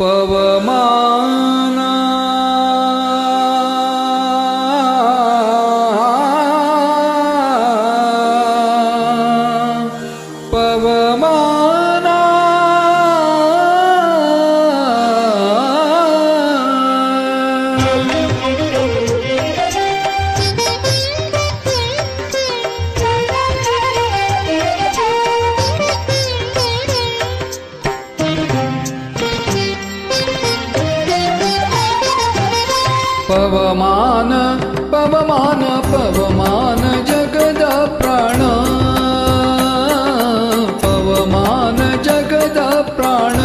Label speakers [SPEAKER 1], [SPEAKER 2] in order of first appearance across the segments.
[SPEAKER 1] पवमाना पवमान पवमान पवमान जगद प्राण पवमान जगद प्राण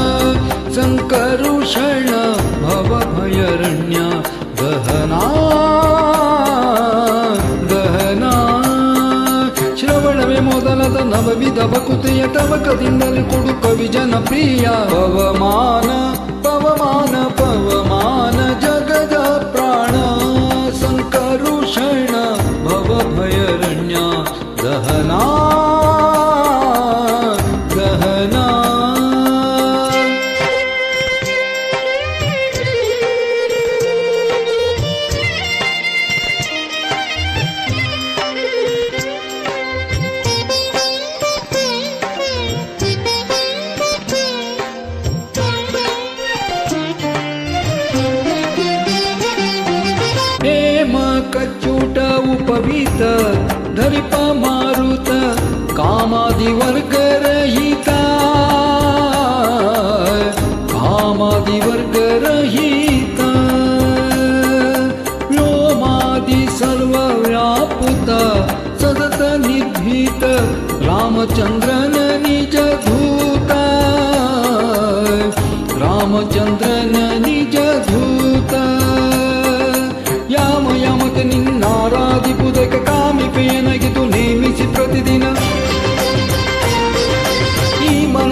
[SPEAKER 1] सङ्करुषण भवभयरण्य गहना गहना ಶ್ರವಣವೇ ಮೊದಲದ ನವವಿಧ ಭಕುತೆಯ ತವಕದಿಂದಲೇ ಕೊಡು ಕವಿ ಜನಪ್ರಿಯ ಪವಮಾನ ಪವಮಾನ ಪವಮಾನ ಜಗದ ಪ್ರಾಣ रहित धरिपा मारुत कामादिवर रहिता। कामादिवर रहिता। व्योमादि सर्व व्यापुत सतत निभीत रामचन्द्रन निजभूता। रामचन्द्र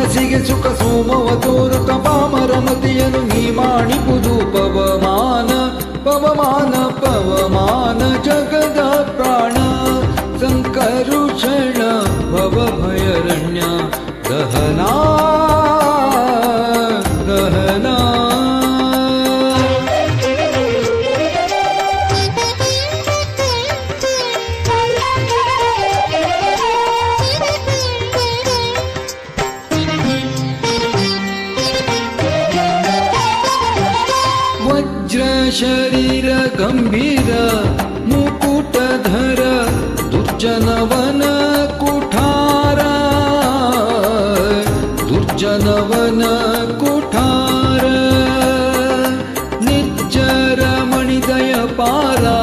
[SPEAKER 1] ಮನಸ್ಸಿಗೆ ಸುಖ ಸೋಮವ ತೋರುತ್ತ ಪಾಮರಮತಿಯನ್ನು ನೀ ಮಾಡಿಪುದು ಪವಮಾನ ಪವಮಾನ ಪವಮಾನ ಜಗದ ಪ್ರಾಣ ಸಂಕರುಷಣ ಭವ ಭಯರಣ್ಯ ದಹನಾ ದಹನಾ शरीर गम्भीर मुकुटधर दुर्जनवन कुठार। दुर्जनवन कुठार। निजर मणिदय पारा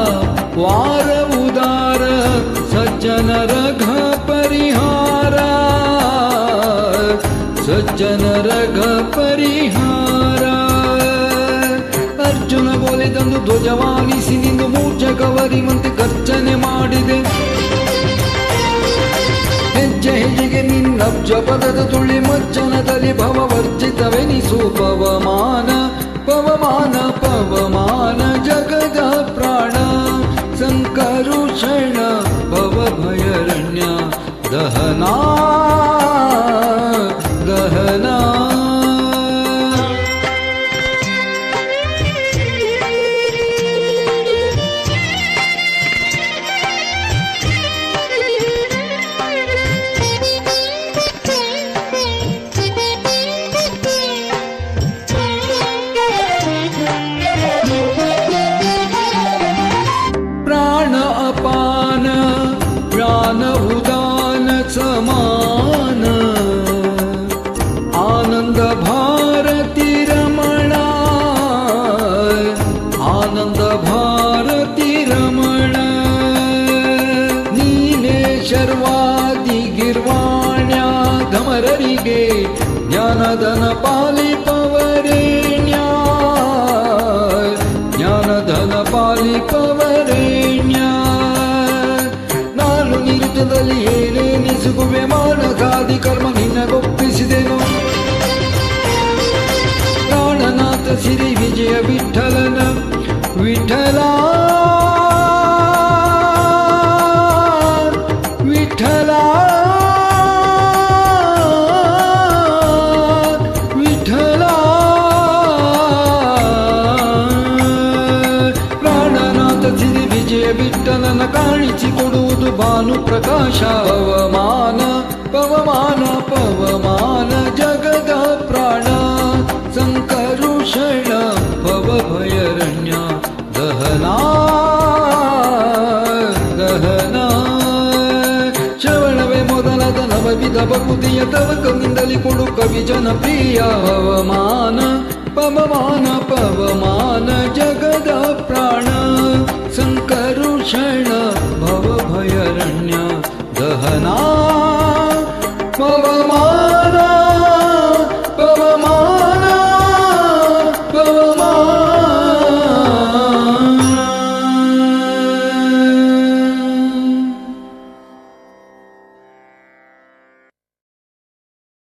[SPEAKER 1] वार उदार सज्जन रघ परिहार। सज्जन रघ परिहार। ಬೋಲೆದಂದು ನಿಂದು ನಿಂದು ಮೂರ್ಛಕವರಿವಂತೆ ಗರ್ಜನೆ ಮಾಡಿದೆ. ಹೆಜ್ಜೆ ಹೆಜ್ಜೆಗೆ ನಿನ್ನ ಪದದ ತುಳಿ ಮಜ್ಜನದಲ್ಲಿ ಭವವರ್ಜಿತವೆನಿಸು ಪವಮಾನ ಪವಮಾನ ಪವಮಾನ, ಜಗದ ಪ್ರಾಣ ಸಂಕರುಷಣ ಭವ ಭಯರಣ್ಯ ದಹನಾ ದಹನಾ. జ్ఞానగణ పాలిప ಅಳಿಸಿ ಕೊಡುವುದು ಭಾನು ಪ್ರಕಾಶ. ಪವಮಾನ ಪವಮಾನ ಪವಮಾನ ಜಗದ ಪ್ರಾಣ. ಸಂಕರುಷಣ ಭಯರಣ್ಯ, ದಹನಾ, ದಹನ. ಶ್ರವಣವೇ ಮೊದಲಾದ ನವವಿಧ ಭಕುತಿಯ ತವಕದಿಂದಲೇ ಕೊಡು ಕವಿ ಜನಪ್ರಿಯ ಪವಮಾನ ಪವಮಾನ ಪವಮಾನ ಜಗದ ಪ್ರಾಣ.